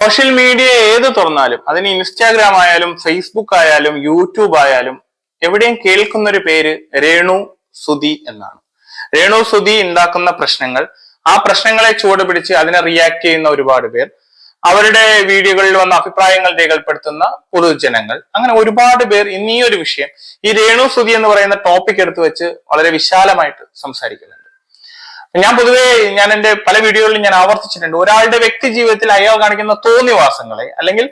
Social media ഏത് തുറന്നാലും അതിന് Instagram ആയാലും ഫേസ്ബുക്ക് ആയാലും യൂട്യൂബ് ആയാലും എവിടെയും കേൾക്കുന്ന ഒരു പേര് രേണു സുധി എന്നാണ്. രേണു സുധി ഉണ്ടാക്കുന്ന പ്രശ്നങ്ങൾ ആ പ്രശ്നങ്ങളെ ചുവട് പിടിച്ച് അതിനെ റിയാക്ട് ചെയ്യുന്ന ഒരുപാട് പേർ അവരുടെ വീഡിയോകളിൽ വന്ന അഭിപ്രായങ്ങൾ രേഖപ്പെടുത്തുന്ന പൊതുജനങ്ങൾ അങ്ങനെ ഒരുപാട് പേർ ഇന്നീ ഒരു വിഷയം ഈ രേണു സുധി എന്ന് പറയുന്ന ടോപ്പിക് എടുത്തു വെച്ച് വളരെ വിശാലമായിട്ട് സംസാരിക്കുന്നുണ്ട് ഞാൻ പൊതുവേ ഞാൻ എന്റെ പല വീഡിയോകളിലും ഞാൻ ആവർത്തിച്ചിട്ടുണ്ട്. ഒരാളുടെ വ്യക്തി ജീവിതത്തിൽ അയാൾ കാണിക്കുന്ന തോന്നിവാസങ്ങളെ അല്ലെങ്കിൽ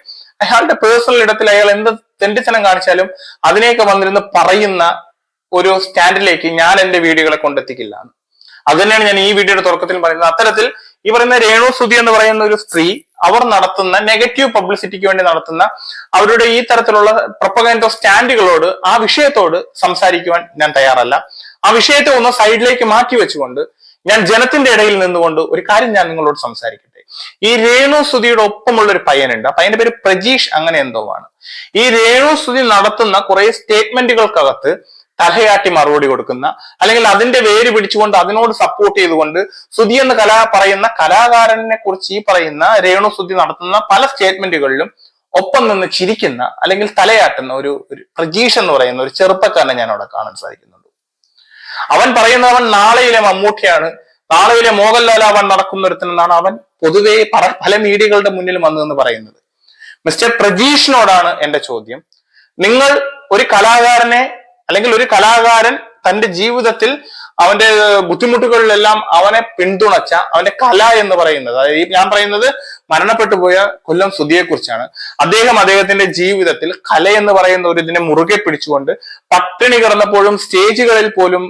അയാളുടെ പേഴ്സണൽ ഇടത്തിൽ അയാൾ എന്ത് തെണ്ടിത്തനം കാണിച്ചാലും അതിനെയൊക്കെ വന്നിരുന്ന് പറയുന്ന ഒരു സ്റ്റാൻഡിലേക്ക് ഞാൻ എന്റെ വീഡിയോകളെ കൊണ്ടെത്തിക്കില്ല. അത് തന്നെയാണ് ഞാൻ ഈ വീഡിയോയുടെ തുടക്കത്തിൽ പറയുന്നത്. അത്തരത്തിൽ ഈ പറയുന്ന രേണു സുധി എന്ന് പറയുന്ന ഒരു സ്ത്രീ അവർ നടത്തുന്ന നെഗറ്റീവ് പബ്ലിസിറ്റിക്ക് വേണ്ടി നടത്തുന്ന അവരുടെ ഈ തരത്തിലുള്ള പ്രൊപ്പഗൻഡോ സ്റ്റാൻഡുകളോട് ആ വിഷയത്തോട് സംസാരിക്കുവാൻ ഞാൻ തയ്യാറല്ല. ആ വിഷയത്തെ ഒന്ന് സൈഡിലേക്ക് മാറ്റി വെച്ചുകൊണ്ട് ഞാൻ ജനത്തിന്റെ ഇടയിൽ നിന്നുകൊണ്ട് ഒരു കാര്യം ഞാൻ നിങ്ങളോട് സംസാരിക്കട്ടെ. ഈ രേണു സുധിയുടെ ഒപ്പമുള്ള ഒരു പയ്യനുണ്ട്. ആ പയ്യന്റെ പേര് പ്രജീഷ് അങ്ങനെ എന്തോ ആണ്. ഈ രേണു സുധി നടത്തുന്ന കുറെ സ്റ്റേറ്റ്മെന്റുകൾക്കകത്ത് തലയാട്ടി മറുപടി കൊടുക്കുന്ന അല്ലെങ്കിൽ അതിന്റെ വേര് പിടിച്ചുകൊണ്ട് അതിനോട് സപ്പോർട്ട് ചെയ്തുകൊണ്ട് സുധി എന്ന കലാ പറയുന്ന കലാകാരനെ കുറിച്ച് ഈ പറയുന്ന രേണു സുധി നടത്തുന്ന പല സ്റ്റേറ്റ്മെന്റുകളിലും ഒപ്പം നിന്ന് ചിരിക്കുന്ന അല്ലെങ്കിൽ തലയാട്ടുന്ന ഒരു ഒരു പ്രജീഷ് എന്ന് പറയുന്ന ഒരു ചെറുപ്പക്കാരനെ ഞാൻ അവിടെ കാണാൻ സാധിക്കുന്നുണ്ട്. അവൻ പറയുന്നവൻ നാളെയിലെ മമ്മൂട്ടിയാണ്. നാളെയിലെ നടക്കുന്ന ഒരുത്തനെന്നാണ് അവൻ പൊതുവെ പല മീഡിയകളുടെ മുന്നിൽ വന്നതെന്ന് പറയുന്നത്. മിസ്റ്റർ പ്രജീഷിനോടാണ് എന്റെ ചോദ്യം. നിങ്ങൾ ഒരു കലാകാരനെ അല്ലെങ്കിൽ ഒരു കലാകാരൻ തന്റെ ജീവിതത്തിൽ അവന്റെ ബുദ്ധിമുട്ടുകളിലെല്ലാം അവനെ പിന്തുണച്ച അവന്റെ കല എന്ന് പറയുന്നത് അതായത് ഞാൻ പറയുന്നത് മരണപ്പെട്ടു പോയ കൊല്ലം സുധിയെ കുറിച്ചാണ് അദ്ദേഹം അദ്ദേഹത്തിന്റെ ജീവിതത്തിൽ കല എന്ന് പറയുന്ന ഒരു ഇതിനെ മുറുകെ പിടിച്ചുകൊണ്ട് പട്ടിണി കിടന്നപ്പോഴും സ്റ്റേജുകളിൽ പോലും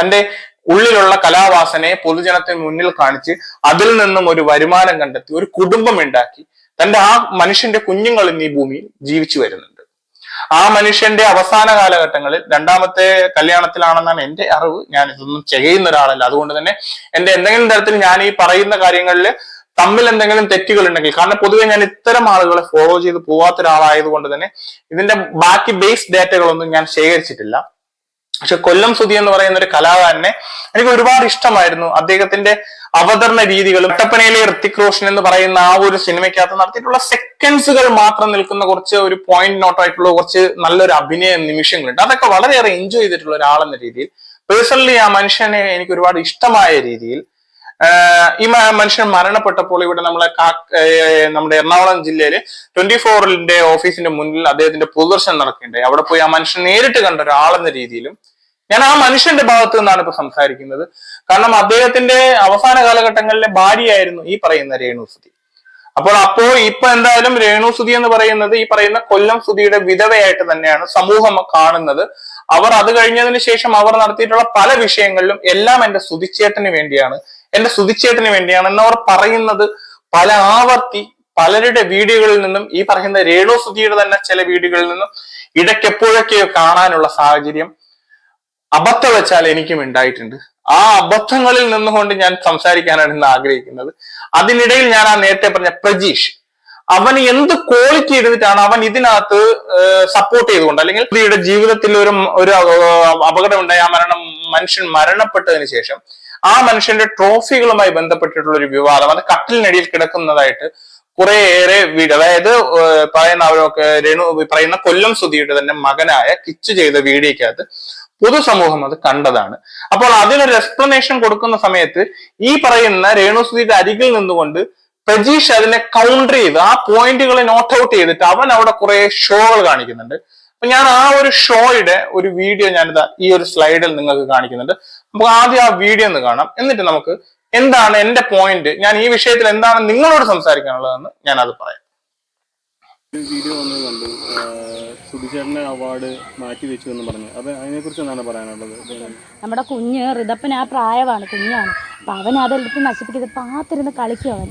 തന്റെ ഉള്ളിലുള്ള കലാവാസനയെ പൊതുജനത്തിന് മുന്നിൽ കാണിച്ച് അതിൽ നിന്നും ഒരു വരുമാനം കണ്ടെത്തി ഒരു കുടുംബം ഉണ്ടാക്കി തന്റെ ആ മനുഷ്യന്റെ കുഞ്ഞുങ്ങൾ ഈ ഭൂമിയിൽ ജീവിച്ചു വരുന്നുണ്ട്. ആ മനുഷ്യന്റെ അവസാന കാലഘട്ടങ്ങളിൽ രണ്ടാമത്തെ കല്യാണത്തിലാണെന്നാണ് എന്റെ അറിവ്. ഞാൻ ഇതൊന്നും ചെയ്യുന്ന ഒരാളല്ല. അതുകൊണ്ട് തന്നെ എന്റെ എന്തെങ്കിലും തരത്തിൽ ഞാൻ ഈ പറയുന്ന കാര്യങ്ങളിൽ തമ്മിൽ എന്തെങ്കിലും തെറ്റുകൾ ഉണ്ടെങ്കിൽ കാരണം പൊതുവെ ഞാൻ ഇത്തരം ആളുകളെ ഫോളോ ചെയ്ത് പോവാത്ത ഒരാളായത് കൊണ്ട് തന്നെ ഇതിന്റെ ബാക്കി ബേസ് ഡാറ്റകളൊന്നും ഞാൻ ശേഖരിച്ചിട്ടില്ല. പക്ഷെ കൊല്ലം സുധി എന്ന് പറയുന്ന ഒരു കലാകാരനെ എനിക്ക് ഒരുപാട് ഇഷ്ടമായിരുന്നു. അദ്ദേഹത്തിന്റെ അവതരണ രീതികളും കട്ടപ്പനയിലെ ഋത്തിക് റോഷൻ എന്ന് പറയുന്ന ആ ഒരു സിനിമയ്ക്കകത്ത് നടത്തിയിട്ടുള്ള സെക്കൻഡ്സുകൾ മാത്രം നിൽക്കുന്ന കുറച്ച് ഒരു പോയിന്റ് നോട്ട് ആയിട്ടുള്ള കുറച്ച് നല്ലൊരു അഭിനയ നിമിഷങ്ങളുണ്ട്. അതൊക്കെ വളരെയേറെ എൻജോയ് ചെയ്തിട്ടുള്ള ഒരാളെന്ന രീതിയിൽ പേഴ്സണലി ആ മനുഷ്യനെ എനിക്ക് ഒരുപാട് ഇഷ്ടമായ രീതിയിൽ ഈ മനുഷ്യൻ മരണപ്പെട്ടപ്പോൾ ഇവിടെ നമ്മളെ നമ്മുടെ എറണാകുളം ജില്ലയിൽ ട്വന്റി ഫോറിന്റെ ഓഫീസിന്റെ മുന്നിൽ അദ്ദേഹത്തിന്റെ പൊതുദർശനം നടക്കുന്നുണ്ട്. അവിടെ പോയി ആ മനുഷ്യൻ നേരിട്ട് കണ്ട ഒരാളെന്ന രീതിയിലും ഞാൻ ആ മനുഷ്യന്റെ ഭാഗത്ത് നിന്നാണ് ഇപ്പൊ സംസാരിക്കുന്നത്. കാരണം അദ്ദേഹത്തിന്റെ അവസാന കാലഘട്ടങ്ങളിലെ ഭാര്യയായിരുന്നു ഈ പറയുന്ന രേണു സുധി. അപ്പോൾ അപ്പോ ഇപ്പൊ എന്തായാലും രേണു സുധി എന്ന് പറയുന്നത് ഈ പറയുന്ന കൊല്ലം സുതിയുടെ വിധവയായിട്ട് തന്നെയാണ് സമൂഹം കാണുന്നത്. അവർ അത് കഴിഞ്ഞതിന് ശേഷം അവർ നടത്തിയിട്ടുള്ള പല വിഷയങ്ങളിലും എല്ലാം എന്റെ സുതിച്ചേട്ടന് വേണ്ടിയാണ് എന്റെ സുതിച്ചേട്ടന് വേണ്ടിയാണ് എന്നവർ പറയുന്നത് പല ആവർത്തി പലരുടെ വീഡിയോകളിൽ നിന്നും ഈ പറയുന്ന രേണു സുധിയുടെ തന്നെ ചില വീഡിയോകളിൽ നിന്നും ഇടയ്ക്കെപ്പോഴൊക്കെയോ കാണാനുള്ള സാഹചര്യം അബദ്ധം വെച്ചാൽ എനിക്കും ഉണ്ടായിട്ടുണ്ട്. ആ അബദ്ധങ്ങളിൽ നിന്നുകൊണ്ട് ഞാൻ സംസാരിക്കാനാണ് ഇന്ന് ആഗ്രഹിക്കുന്നത്. അതിനിടയിൽ ഞാൻ ആ നേരത്തെ പറഞ്ഞ പ്രജീഷ് അവൻ എന്ത് ക്വാളിറ്റി എടുത്തിട്ടാണ് അവൻ ഇതിനകത്ത് സപ്പോർട്ട് ചെയ്തുകൊണ്ട് അല്ലെങ്കിൽ വ്യക്തിയുടെ ജീവിതത്തിൽ ഒരു ഒരു അപകടം ഉണ്ടായി ആ മരണം മനുഷ്യൻ മരണപ്പെട്ടതിന് ശേഷം ആ മനുഷ്യന്റെ ട്രോഫികളുമായി ബന്ധപ്പെട്ടിട്ടുള്ള ഒരു വിവാദം. അത് കട്ടിലിനടിയിൽ കിടക്കുന്നതായിട്ട് കുറേയേറെ വീട് അതായത് പറയുന്ന അവരൊക്കെ രേണു പറയുന്ന കൊല്ലം സുധിയുടെ തന്നെ മകനായ കിച്ച് ചെയ്ത വീഡിയോക്കകത്ത് പൊതുസമൂഹം അത് കണ്ടതാണ്. അപ്പോൾ അതിനൊരു എക്സ്പ്ലനേഷൻ കൊടുക്കുന്ന സമയത്ത് ഈ പറയുന്ന രേണുസുധിയുടെ അരികിൽ നിന്നുകൊണ്ട് പ്രജീഷ് അതിനെ കൗണ്ടർ ചെയ്ത് ആ പോയിന്റുകളെ നോട്ട് ഔട്ട് ചെയ്തിട്ട് അവൻ അവിടെ കുറെ ഷോകൾ കാണിക്കുന്നുണ്ട്. അപ്പൊ ഞാൻ ആ ഒരു ഷോയുടെ ഒരു വീഡിയോ ഞാനിതാ ഈ ഒരു സ്ലൈഡിൽ നിങ്ങൾക്ക് കാണിക്കുന്നുണ്ട്. നമുക്ക് ആദ്യം ആ വീഡിയോ ഒന്ന് കാണാം. എന്നിട്ട് നമുക്ക് എന്താണ് എന്റെ പോയിന്റ് ഞാൻ ഈ വിഷയത്തിൽ എന്താണ് നിങ്ങളോട് സംസാരിക്കാനുള്ളതെന്ന് ഞാൻ അത് പറയാം. ഒരു വീഡിയോ വന്ന് കണ്ടു. അവാർഡ് മാറ്റി വെച്ചു എന്ന് പറഞ്ഞു. അപ്പൊ അതിനെക്കുറിച്ച് എന്താണ് പറയാനുള്ളത്? നമ്മുടെ കുഞ്ഞ് റിതപ്പൻ ആ പ്രായമാണ് കുഞ്ഞാണ്. അപ്പം അവൻ അതെടുത്ത് നശിപ്പിക്കുന്നത് പാത്തിരുന്ന് കളിക്കും അവൻ.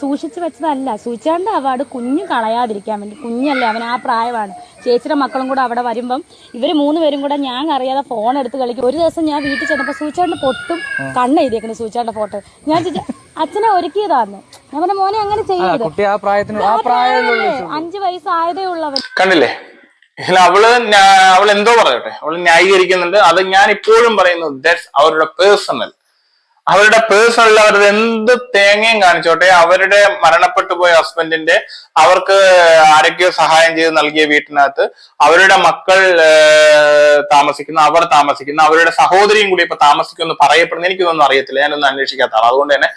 സൂക്ഷിച്ചു വെച്ചതല്ല. സൂചിച്ചാണ്ട് അവാർഡ് കുഞ്ഞു കളയാതിരിക്കാൻ വേണ്ടി. കുഞ്ഞല്ലേ അവൻ ആ പ്രായമാണ്. ചേച്ചിയുടെ മക്കളും കൂടെ അവിടെ വരുമ്പം ഇവർ മൂന്ന് പേരും കൂടെ ഞാൻ അറിയാതെ ഫോൺ എടുത്ത് കളിക്കും. ഒരു ദിവസം ഞാൻ വീട്ടിൽ ചെന്നപ്പോൾ സൂചിച്ചാണ്ട് പൊട്ടും കണ്ണ് എഴുതിയേക്കുന്നു സൂചിച്ചാണ്ട് ഫോട്ടോ. ഞാൻ അച്ഛനെ ഒരുക്കിയതാന്ന്. ഞാൻ പറഞ്ഞ മോനെ അങ്ങനെ ചെയ്യുന്നത് ചെയ്യരുത്. അഞ്ചു വയസ്സായതേ ഉള്ളവൻ. കണ്ടില്ലേ? അവൾ അവൾ എന്തോ പറയട്ടെ. അവൾ ന്യായീകരിക്കുന്നുണ്ട്. അത് ഞാൻ ഇപ്പോഴും പറയുന്നത് ദാറ്റ്സ് അവരുടെ പേഴ്സണൽ അവരുടെ പേഴ്സണൽ അവരുടെ എന്ത് തേങ്ങയും കാണിച്ചോട്ടെ അവരുടെ മരണപ്പെട്ടു പോയ ഹസ്ബൻഡിന്റെ അവർക്ക് ആരോഗ്യ സഹായം ചെയ്ത് നൽകിയ വീട്ടിനകത്ത് അവരുടെ മക്കൾ താമസിക്കുന്നു അവർ താമസിക്കുന്ന അവരുടെ സഹോദരിയും കൂടി ഇപ്പൊ താമസിക്കുമെന്ന് പറയപ്പെടുന്ന എനിക്കൊന്നും അറിയത്തില്ല ഞാനൊന്നും ആൾ അതുകൊണ്ട് തന്നെ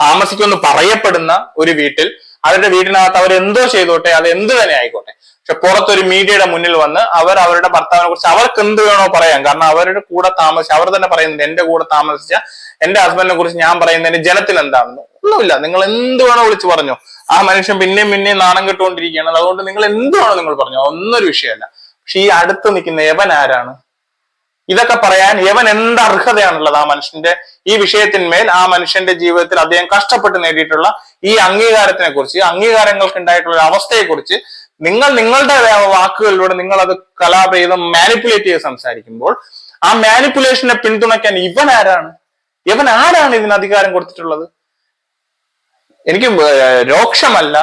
താമസിക്കുമെന്ന് പറയപ്പെടുന്ന ഒരു വീട്ടിൽ അവരുടെ വീടിനകത്ത് അവർ എന്തോ ചെയ്തോട്ടെ അത് എന്ത് തന്നെ ആയിക്കോട്ടെ പക്ഷെ പുറത്തൊരു മീഡിയയുടെ മുന്നിൽ വന്ന് അവർ അവരുടെ ഭർത്താവിനെ കുറിച്ച് അവർക്ക് എന്ത് വേണോ പറയാം. കാരണം അവരുടെ കൂടെ താമസിച്ച അവർ തന്നെ പറയുന്നുണ്ട് എന്റെ കൂടെ താമസിച്ച എന്റെ ഹസ്ബൻഡിനെ കുറിച്ച് ഞാൻ പറയുന്നതിന് ജനത്തിൽ എന്താണെന്ന് ഒന്നുമില്ല. നിങ്ങൾ എന്ത് വേണോ വിളിച്ച് പറഞ്ഞു. ആ മനുഷ്യൻ പിന്നെയും പിന്നെയും നാണം കെട്ടുകൊണ്ടിരിക്കുകയാണ്. അതുകൊണ്ട് നിങ്ങൾ എന്ത് വേണോ നിങ്ങൾ പറഞ്ഞു. ഒന്നൊരു വിഷയമല്ല. പക്ഷെ ഈ അടുത്ത് നിൽക്കുന്ന യവൻ ആരാണ്? ഇതൊക്കെ പറയാൻ യവൻ എന്ത് അർഹതയാണുള്ളത്? ആ മനുഷ്യന്റെ ഈ വിഷയത്തിന്മേൽ ആ മനുഷ്യന്റെ ജീവിതത്തിൽ അദ്ദേഹം കഷ്ടപ്പെട്ട് നേടിയിട്ടുള്ള ഈ അംഗീകാരത്തിനെ കുറിച്ച് അംഗീകാരങ്ങൾക്ക് ഉണ്ടായിട്ടുള്ള ഒരു അവസ്ഥയെ കുറിച്ച് നിങ്ങൾ നിങ്ങളുടെ വാക്കുകളിലൂടെ നിങ്ങൾ അത് കലാപേതം മാനിപ്പുലേറ്റ് ചെയ്ത് സംസാരിക്കുമ്പോൾ ആ മാനിപ്പുലേഷനെ പിന്തുണയ്ക്കാൻ ഇവൻ ആരാണ്? ഇവൻ ആരാണ് ഇതിന് അധികാരം കൊടുത്തിട്ടുള്ളത്? എനിക്ക് രോക്ഷമല്ല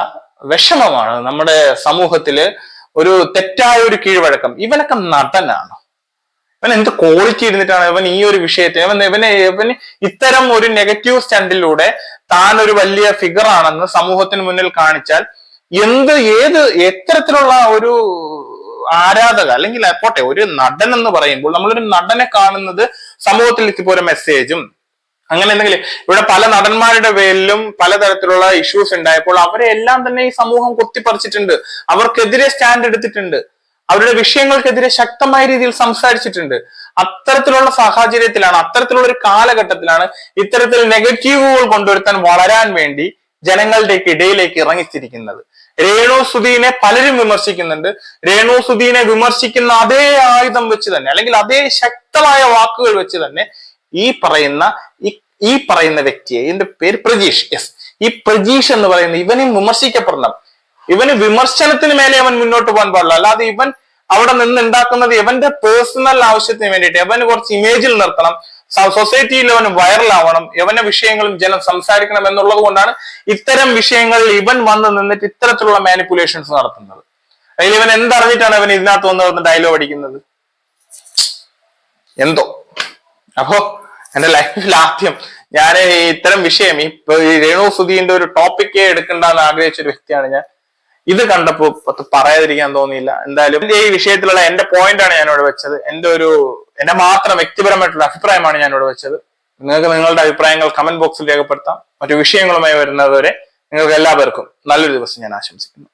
വിഷമമാണ് നമ്മുടെ സമൂഹത്തിൽ ഒരു തെറ്റായ ഒരു കീഴ്വഴക്കം. ഇവനൊക്കെ നടനാണ്. ഇവൻ എന്ത് ക്വാളിറ്റി ഇരുന്നിട്ടാണ് ഇവൻ ഈ ഒരു വിഷയത്തിൽ ഇവൻ ഇവനെ ഇവന് ഇത്തരം ഒരു നെഗറ്റീവ് സ്റ്റണ്ടിലൂടെ താൻ ഒരു വലിയ ഫിഗർ ആണെന്ന് സമൂഹത്തിന് മുന്നിൽ കാണിച്ചാൽ എന്ത് ഏത് എത്തരത്തിലുള്ള ഒരു ആരാധക അല്ലെങ്കിൽ പോട്ടെ ഒരു നടൻ എന്ന് പറയുമ്പോൾ നമ്മളൊരു നടനെ കാണുന്നത് സമൂഹത്തിൽ ഇപ്പോ ഒരു മെസ്സേജും അങ്ങനെ എന്തെങ്കിലും. ഇവിടെ പല നടന്മാരുടെ പേരിലും പലതരത്തിലുള്ള ഇഷ്യൂസ് ഉണ്ടായപ്പോൾ അവരെ എല്ലാം തന്നെ ഈ സമൂഹം കുത്തിപ്പറിച്ചിട്ടുണ്ട്. അവർക്കെതിരെ സ്റ്റാൻഡ് എടുത്തിട്ടുണ്ട്. അവരുടെ വിഷയങ്ങൾക്കെതിരെ ശക്തമായ രീതിയിൽ സംസാരിച്ചിട്ടുണ്ട്. അത്തരത്തിലുള്ള സാഹചര്യത്തിലാണ് അത്തരത്തിലുള്ള ഒരു കാലഘട്ടത്തിലാണ് ഇത്തരത്തിൽ നെഗറ്റീവുകൾ കൊണ്ടുവരുത്താൻ വളരാൻ വേണ്ടി ജനങ്ങളുടെയൊക്കെ ഇടയിലേക്ക് ഇറങ്ങിത്തിരിക്കുന്നത്. രേണു സുധീനെ പലരും വിമർശിക്കുന്നുണ്ട്. രേണു സുധീനെ വിമർശിക്കുന്ന അതേ ആയുധം വെച്ച് തന്നെ അല്ലെങ്കിൽ അതേ ശക്തമായ വാക്കുകൾ വെച്ച് തന്നെ ഈ പറയുന്ന ഈ- പറയുന്ന വ്യക്തിയെ ഇതിന്റെ പേര് പ്രജീഷ് യെസ് ഈ പ്രജീഷ് എന്ന് പറയുന്ന ഇവനും വിമർശിക്കപ്പെടണം. ഇവന് വിമർശനത്തിന് മേലെ അവൻ മുന്നോട്ട് പോകാൻ പാടില്ല. അല്ലാതെ ഇവൻ അവിടെ നിന്ന് ഉണ്ടാക്കുന്നത് ഇവന്റെ പേഴ്സണൽ ആവശ്യത്തിന് വേണ്ടിയിട്ട് ഇവന് കുറച്ച് ഇമേജിൽ നിർത്തണം. സൊസൈറ്റിയിൽ അവൻ വൈറലാവണം യവന വിഷയങ്ങളും ജനം സംസാരിക്കണം എന്നുള്ളത് കൊണ്ടാണ് ഇത്തരം വിഷയങ്ങളിൽ ഇവൻ വന്ന് നിന്നിട്ട് ഇത്തരത്തിലുള്ള മാനിപ്പുലേഷൻസ് നടത്തുന്നത്. അതിൽ ഇവൻ എന്തറിഞ്ഞിട്ടാണ് ഇവൻ ഇതിനകത്ത് വന്ന് ഡയലോഗ് അടിക്കുന്നത്? എന്തോ. അപ്പോ എന്റെ ലൈഫിൽ ആദ്യം ഞാൻ ഇത്തരം വിഷയം ഈ രേണു സുധീന്റെ ഒരു ടോപ്പിക്കേ എടുക്കണ്ടെന്ന് ആഗ്രഹിച്ച ഒരു വ്യക്തിയാണ് ഞാൻ. ഇത് കണ്ടപ്പോ അത് പറയാതിരിക്കാൻ തോന്നിയില്ല. എന്തായാലും ഈ വിഷയത്തിലുള്ള എന്റെ ആണ് ഞാൻ ഇവിടെ വെച്ചത്. എന്റെ ഒരു എന്റെ മാത്രം വ്യക്തിപരമായിട്ടുള്ള അഭിപ്രായമാണ് ഞാൻ ഇവിടെ വെച്ചത്. നിങ്ങൾക്ക് നിങ്ങളുടെ അഭിപ്രായങ്ങൾ കമന്റ് ബോക്സിൽ രേഖപ്പെടുത്താം. മറ്റു വിഷയങ്ങളുമായി വരുന്നതുവരെ നിങ്ങൾക്ക് എല്ലാവർക്കും നല്ലൊരു ദിവസം ഞാൻ ആശംസിക്കുന്നു.